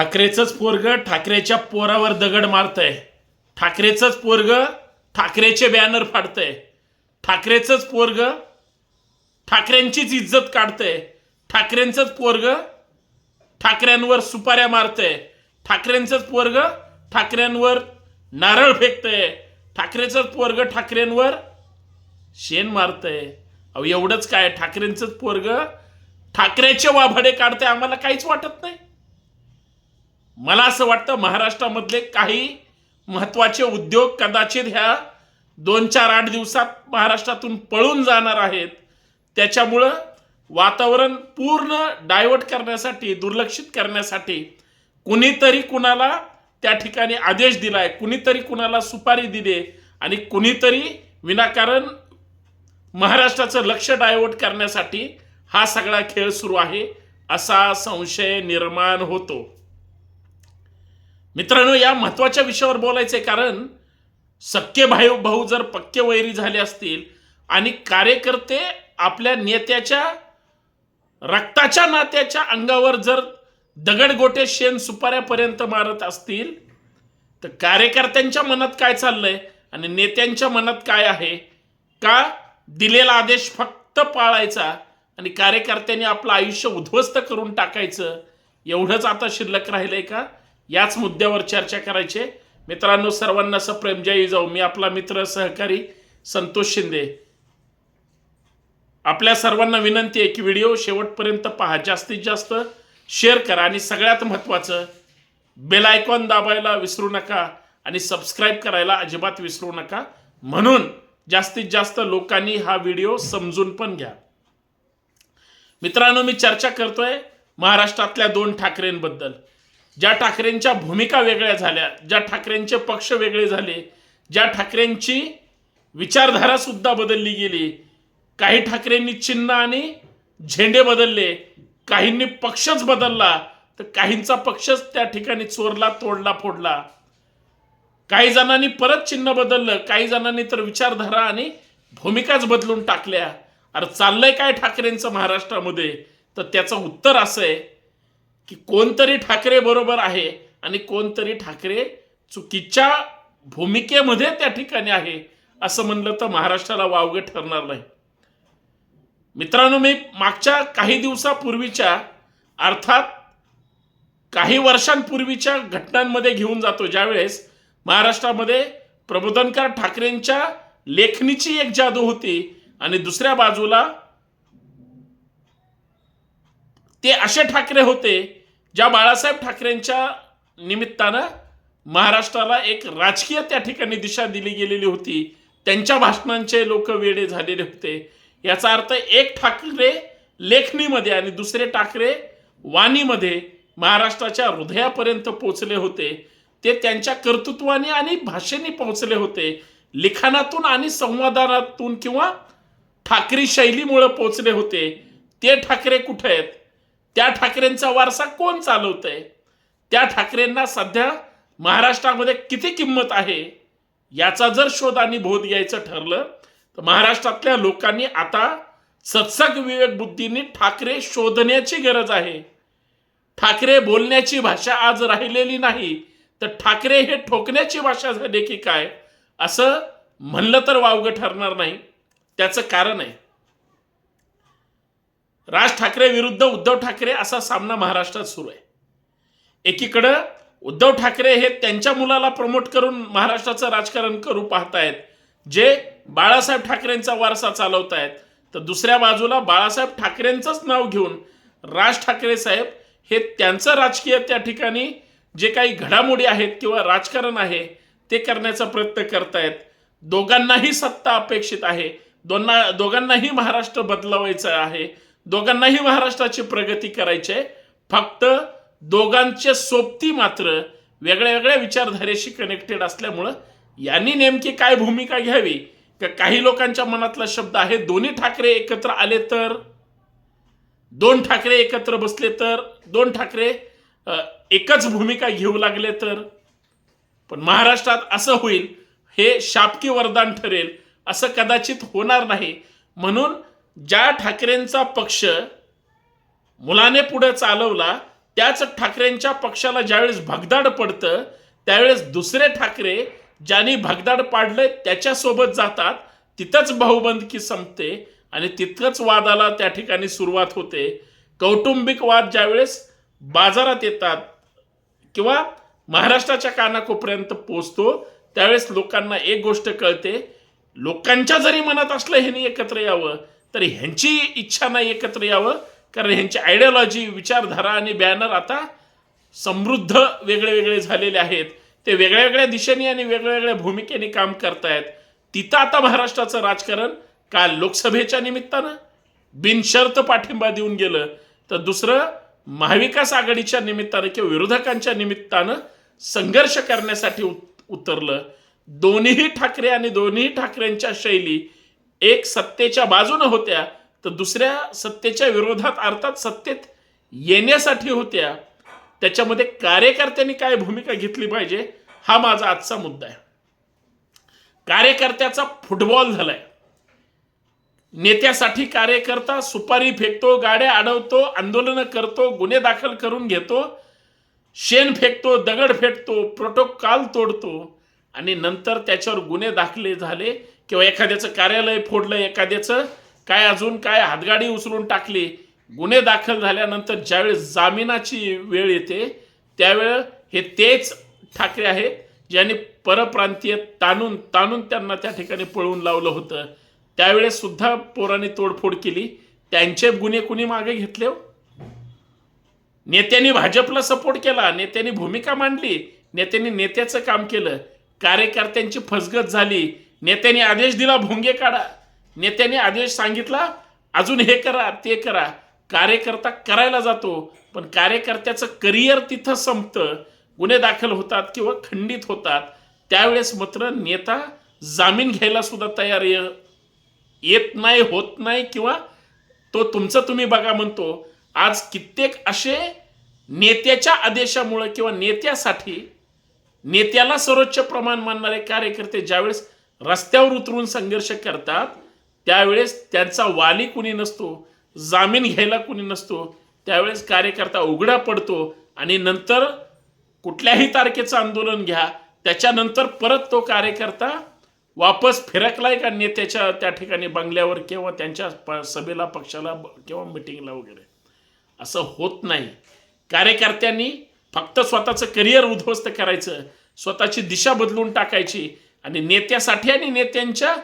ठाकरेचंच पोरग ठाकरेच्या पोरावर दगड मारतंय. ठाकरेचंच पोरग ठाकरेचे बॅनर फाडतंय. ठाकरेचंच पोरग ठाकरेंचीच इज्जत काढतंय. ठाकरेंचंच पोरग ठाकऱ्यांवर सुपाऱ्या मारतंय. ठाकरेंचंच पोरग ठाकऱ्यांवर नारळ फेकतंय. ठाकरेचंच पोरग ठाकरेंवर शेण मारतंय. अहो एवढंच काय? ठाकरेंचंच पोरग ठाकरेचे वाभाडे काढतंय. आम्हाला काहीच वाटत नाही. मला असं वाटतं महाराष्ट्रामधले काही महत्त्वाचे उद्योग कदाचित ह्या दोन चार आठ दिवसात महाराष्ट्रातून पळून जाणार आहेत. त्याच्यामुळं वातावरण पूर्ण डायव्हर्ट करण्यासाठी दुर्लक्षित करण्यासाठी कुणीतरी कुणाला त्या ठिकाणी आदेश दिलाय कुणीतरी कुणाला सुपारी दिली आणि कुणीतरी विनाकारण महाराष्ट्राचं लक्ष डायव्हर्ट करण्यासाठी हा सगळा खेळ सुरू आहे असा संशय निर्माण होतो. मित्रांनो या महत्त्वाच्या विषयावर बोलायचे कारण सक्के भाऊ भाऊ जर पक्के वैरी झाले असतील आणि कार्यकर्ते आपल्या नेत्याच्या रक्ताच्या नात्याच्या अंगावर जर दगडगोटे शेण सुपाऱ्यापर्यंत मारत असतील तर कार्यकर्त्यांच्या मनात काय चाललंय आणि नेत्यांच्या मनात काय आहे? का दिलेला आदेश फक्त पाळायचा आणि कार्यकर्त्यांनी आपलं आयुष्य उद्ध्वस्त करून टाकायचं? एवढंच आता शिल्लक राहिलंय का? याच मुद्द्यावर चर्चा करायची. मित्रांनो सर्वांना असं प्रेमजयी जाऊ. मी आपला मित्र सहकारी संतोष शिंदे. आपल्या सर्वांना विनंती आहे की व्हिडिओ शेवटपर्यंत पहा. जास्तीत जास्त शेअर करा आणि सगळ्यात महत्त्वाचं बेल आयकॉन दाबायला विसरू नका आणि सबस्क्राईब करायला अजिबात विसरू नका. म्हणून जास्तीत जास्त लोकांनी हा व्हिडिओ समजून पण घ्या. मित्रांनो मी चर्चा करतोय महाराष्ट्रातल्या दोन ठाकरेंबद्दल. ज्या ठाकरेंच्या भूमिका वेगळ्या झाल्या ज्या ठाकरेंचे पक्ष वेगळे झाले ज्या ठाकरेंची विचारधारा सुद्धा बदलली गेली काही ठाकरेंनी चिन्ह आणि झेंडे बदलले काहींनी पक्षच बदलला तर काहींचा पक्षच त्या ठिकाणी चोरला तोडला फोडला. काही जणांनी परत चिन्ह बदललं काही जणांनी तर विचारधारा आणि भूमिकाच बदलून टाकल्या. अरे चाललंय काय ठाकरेंचं महाराष्ट्रामध्ये? तर त्याचं उत्तर असं आहे की कोणतरी ठाकरे बरोबर आहे आणि कोणतरी ठाकरे चुकीच्या भूमिकेमध्ये त्या ठिकाणी आहे असं म्हणलं तर महाराष्ट्राला वावगं ठरणार नाही. मित्रांनो मी मागच्या काही दिवसापूर्वीच्या अर्थात काही वर्षांपूर्वीच्या घटनांमध्ये घेऊन जातो. ज्यावेळेस महाराष्ट्रामध्ये प्रबोधनकार ठाकरेंच्या लेखणीची एक जादू होती आणि दुसऱ्या बाजूला ते असे ठाकरे होते ज्या बाळासाहेब ठाकरेंच्या निमित्तानं महाराष्ट्राला एक राजकीय त्या ठिकाणी दिशा दिली गेलेली होती त्यांच्या भाषणांचे लोक वेडे झालेले होते. याचा अर्थ एक ठाकरे लेखणीमध्ये आणि दुसरे ठाकरे वाणीमध्ये महाराष्ट्राच्या हृदयापर्यंत पोचले होते. ते त्यांच्या कर्तृत्वाने आणि भाषेने पोहोचले होते. लिखाणातून आणि संवादातून किंवा ठाकरी शैलीमुळे पोचले होते. ते ठाकरे कुठे आहेत? त्या ठाकरेंचा वारसा कोण चालवतंय? त्या ठाकरेंना सध्या महाराष्ट्रामध्ये किती किंमत आहे? याचा जर शोध आणि बोध घ्यायचं ठरलं तर महाराष्ट्रातल्या लोकांनी आता सत्सग विवेक बुद्धीने ठाकरे शोधण्याची गरज आहे. ठाकरे बोलण्याची भाषा आज राहिलेली नाही तर ठाकरे हे ठोकण्याची भाषा झाली की काय? असं म्हणलं तर वावगं ठरणार नाही. त्याचं कारण आहे. राज ठाकरे विरुद्ध उद्धव ठाकरे असा सामना महाराष्ट्रात सुरू आहे. एकीकडं उद्धव ठाकरे हे त्यांच्या मुलाला प्रमोट करून महाराष्ट्राचं राजकारण करू पाहतायत जे बाळासाहेब ठाकरेंचा वारसा चालवतायत तर दुसऱ्या बाजूला बाळासाहेब ठाकरेंचंच नाव घेऊन राज ठाकरे साहेब हे त्यांचं राजकीय त्या ठिकाणी जे काही घडामोडी आहेत किंवा राजकारण आहे ते करण्याचा प्रयत्न करतायत. दोघांनाही सत्ता अपेक्षित आहे. दोन्हा दोघांनाही महाराष्ट्र बदलवायचं आहे. दोघांनाही महाराष्ट्राची प्रगती करायची आहे. फक्त दोघांचे सोबती मात्र वेगळ्या वेगळ्या विचारधारेशी कनेक्टेड असल्यामुळं यांनी नेमकी काय भूमिका घ्यावी? का काही लोकांच्या मनातला शब्द आहे दोन्ही ठाकरे एकत्र आले तर? दोन ठाकरे एकत्र बसले तर? दोन ठाकरे एकच भूमिका घेऊ लागले तर? पण महाराष्ट्रात असं होईल हे शापकी वरदान ठरेल असं कदाचित होणार नाही. म्हणून ज्या ठाकरेंचा पक्ष मुलाने पुढे चालवला त्याच ठाकरेंच्या पक्षाला ज्यावेळेस भगदाड पडतं त्यावेळेस दुसरे ठाकरे ज्यांनी भगदाड पाडलंय त्याच्यासोबत जातात. तिथंच भाऊबंदकी संपते आणि तिथंच वादाला त्या ठिकाणी सुरुवात होते. कौटुंबिक वाद ज्यावेळेस बाजारात येतात किंवा महाराष्ट्राच्या कानाकोपर्यंत पोचतो त्यावेळेस लोकांना एक गोष्ट कळते लोकांच्या जरी मनात असलं ह्यांनी एकत्र यावं तर ह्यांची इच्छा नाही एकत्र यावं कारण ह्यांची आयडियॉलॉजी विचारधारा आणि बॅनर आता समृद्ध वेगळे वेगळे झालेले आहेत. ते वेगळ्या वेगळ्या दिशेने आणि वेगळ्या वेगळ्या भूमिकेने काम करतायत. तिथं आता महाराष्ट्राचं राजकारण काल लोकसभेच्या निमित्तानं बिनशर्त पाठिंबा देऊन गेलं. तर दुसरं महाविकास आघाडीच्या निमित्तानं किंवा विरोधकांच्या निमित्तानं संघर्ष करण्यासाठी उत- उतरलं. दोन्हीही ठाकरे आणि दोन्ही ठाकरेंच्या शैली एक सत्तेच्या बाजूनं होत्या तर दुसऱ्या सत्तेच्या विरोधात अर्थात सत्तेत येण्यासाठी होत्या त्याच्यामध्ये कार्यकर्त्यांनी काय भूमिका घेतली पाहिजे हा माझा आजचा मुद्दा आहे. कार्यकर्त्याचा फुटबॉल झालाय. नेत्यासाठी कार्यकर्ता सुपारी फेकतो गाड्या अडवतो आंदोलनं करतो गुन्हे दाखल करून घेतो शेण फेकतो दगड फेकतो प्रोटोकॉल तोडतो आणि नंतर त्याच्यावर गुन्हे दाखले झाले किंवा एखाद्याचं कार्यालय फोडलं एखाद्याचं काय अजून काय हातगाडी उचलून टाकली गुन्हे दाखल झाल्यानंतर ज्यावेळेस जामिनाची वेळ येते त्यावेळेस हे तेच ठाकरे आहेत ज्यांनी परप्रांतीय ताणून ताणून त्यांना त्या ठिकाणी पळवून लावलं होतं. त्यावेळेस सुद्धा पोरांनी तोडफोड केली. त्यांचे गुन्हे कुणी मागे घेतले हो? नेत्यांनी भाजपला सपोर्ट केला नेत्यांनी भूमिका मांडली नेत्यांनी नेत्याचं काम केलं. कार्यकर्त्यांची फसगत झाली. नेत्याने आदेश दिला भोंगे काढा. नेत्याने आदेश सांगितला अजून हे करा ते करा. कार्यकर्ता करायला जातो पण कार्यकर्त्याचं करिअर तिथं संपतं. गुन्हे दाखल होतात किंवा खंडित होतात. त्यावेळेस मात्र नेता जामीन घ्यायला सुद्धा तयार ये- येत नाही होत नाही किंवा तो तुमचं तुम्ही बघा म्हणतो. आज कित्येक असे नेत्याच्या आदेशामुळे किंवा नेत्यासाठी नेत्याला सर्वोच्च प्रमाण मानणारे कार्यकर्ते ज्यावेळेस रस्त्यावर उतरून संघर्ष करतात त्यावेळेस त्यांचा वाली कुणी नसतो जामीन घ्यायला कुणी नसतो त्यावेळेस कार्यकर्ता उघडा पडतो आणि नंतर कुठल्याही तारखेचं आंदोलन घ्या त्याच्यानंतर परत तो कार्यकर्ता वापस फिरकलाय का नेत्याच्या त्या ठिकाणी बंगल्यावर किंवा त्यांच्या प- सभेला पक्षाला किंवा मिटिंगला वगैरे. असं होत नाही. कार्यकर्त्यांनी फक्त स्वतःचं करिअर उद्ध्वस्त करायचं स्वतःची दिशा बदलून टाकायची आणि नेत्यासाठी आणि नेत्यांच्या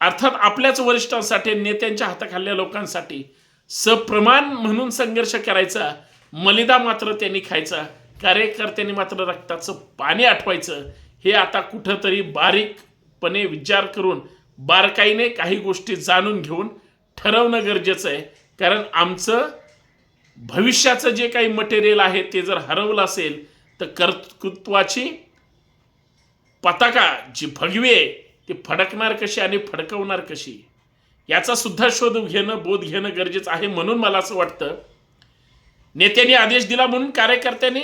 अर्थात आपल्याच वरिष्ठांसाठी नेत्यांच्या हाताखालल्या लोकांसाठी सप्रमाण म्हणून संघर्ष करायचा मलिदा मात्र त्यांनी खायचा कार्यकर्त्यांनी मात्र रक्ताचं पाणी आठवायचं हे आता कुठंतरी बारीकपणे विचार करून बारकाईने काही गोष्टी जाणून घेऊन ठरवणं गरजेचं आहे. कारण आमचं भविष्याचं जे काही मटेरियल आहे ते जर हरवलं असेल तर कर्तृत्वाची पताका जी भगवी आहे ती फडकणार कशी आणि फडकवणार कशी? याचा सुद्धा शोध घेणं बोध घेणं गरजेचं आहे म्हणून मला असं वाटतं. नेत्यांनी आदेश दिला म्हणून कार्यकर्त्यांनी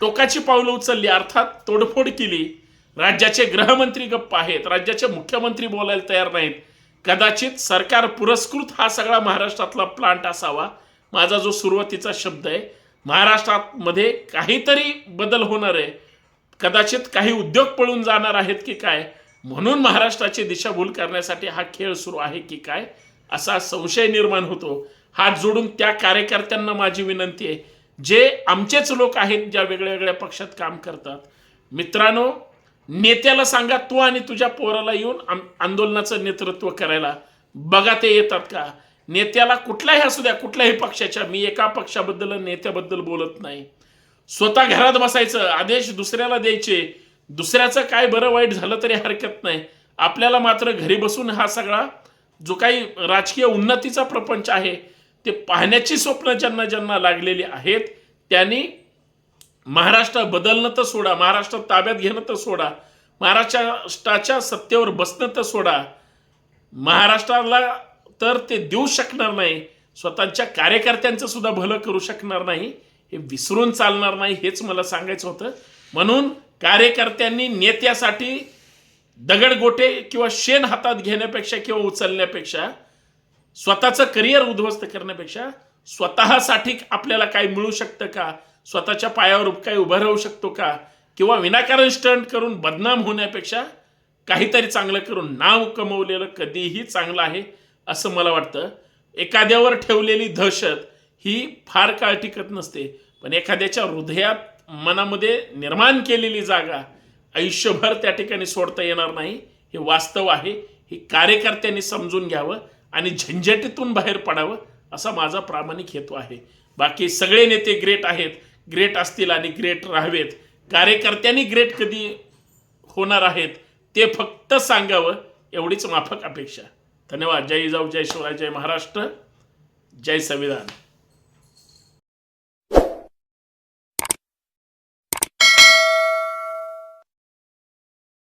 टोकाची पावलं उचलली अर्थात तोडफोड केली. राज्याचे गृहमंत्री गप्प आहेत राज्याचे मुख्यमंत्री बोलायला तयार नाहीत. कदाचित सरकार पुरस्कृत हा सगळा महाराष्ट्रातला प्लांट असावा. माझा जो सुरुवातीचा शब्द आहे महाराष्ट्रामध्ये काहीतरी बदल होणार आहे. कदाचित काही उद्योग पळून जाणार आहेत की काय? म्हणून महाराष्ट्राची दिशाभूल करण्यासाठी हा खेळ सुरू आहे की काय? असा संशय निर्माण होतो. हात जोडून त्या कार्यकर्त्यांना माझी विनंती आहे. जे आमचेच लोक आहेत ज्या वेगळ्या वेगळ्या पक्षात काम करतात. मित्रांनो नेत्याला सांगा तू आणि तुझ्या पोराला येऊन आंदोलनाचं नेतृत्व करायला. बघा ते येतात का? नेत्याला कुठल्याही असू द्या कुठल्याही पक्षाच्या मी एका पक्षाबद्दल नेत्याबद्दल बोलत नाही. स्वतः घरात बसायचं आदेश दुसऱ्याला द्यायचे. दुसऱ्याचं काय बरं वाईट झालं तरी हरकत नाही. आपल्याला मात्र घरी बसून हा सगळा जो काही राजकीय उन्नतीचा प्रपंच आहे ते पाहण्याची स्वप्न ज्यांना ज्यांना लागलेली आहेत त्यांनी महाराष्ट्र बदलणं तर सोडा महाराष्ट्र ताब्यात घेणं तर सोडा महाराष्ट्राच्या सत्तेवर बसणं तर सोडा. महाराष्ट्राला तर ते देऊ शकणार नाही स्वतःच्या कार्यकर्त्यांचं सुद्धा भलं करू शकणार नाही. हे विसरून चालणार नाही हेच मला सांगायचं होतं. म्हणून कार्यकर्त्यांनी नेत्यासाठी दगडगोटे किंवा शेण हातात घेण्यापेक्षा किंवा उचलण्यापेक्षा स्वतःचं करिअर उद्ध्वस्त करण्यापेक्षा स्वतःसाठी आपल्याला काही मिळू शकतं का? स्वतःच्या पायावर काही उभं राहू शकतो का? किंवा विनाकारण स्टंट करून बदनाम होण्यापेक्षा काहीतरी चांगलं करून नाव कमवलेलं कधीही चांगलं आहे असं मला वाटतं. एखाद्यावर ठेवलेली दहशत ही फार काळ टिकत नसते. पण एखाद्याच्या हृदयात मनामध्ये निर्माण केलेली जागा आयुष्यभर त्या ठिकाणी सोडता येणार नाही. हे वास्तव आहे. हे कार्यकर्त्यांनी समजून घ्यावं आणि झंझटीतून बाहेर पडावं असा माझा प्रामाणिक हेतू आहे. बाकी सगळे नेते ग्रेट आहेत. ग्रेट असतील आणि ग्रेट राहावेत. कार्यकर्त्यांनी ग्रेट कधी होणार आहेत ते फक्त सांगावं एवढीच माफक अपेक्षा. धन्यवाद. जय जाऊ जय शिवराय जय महाराष्ट्र. जय संविधान.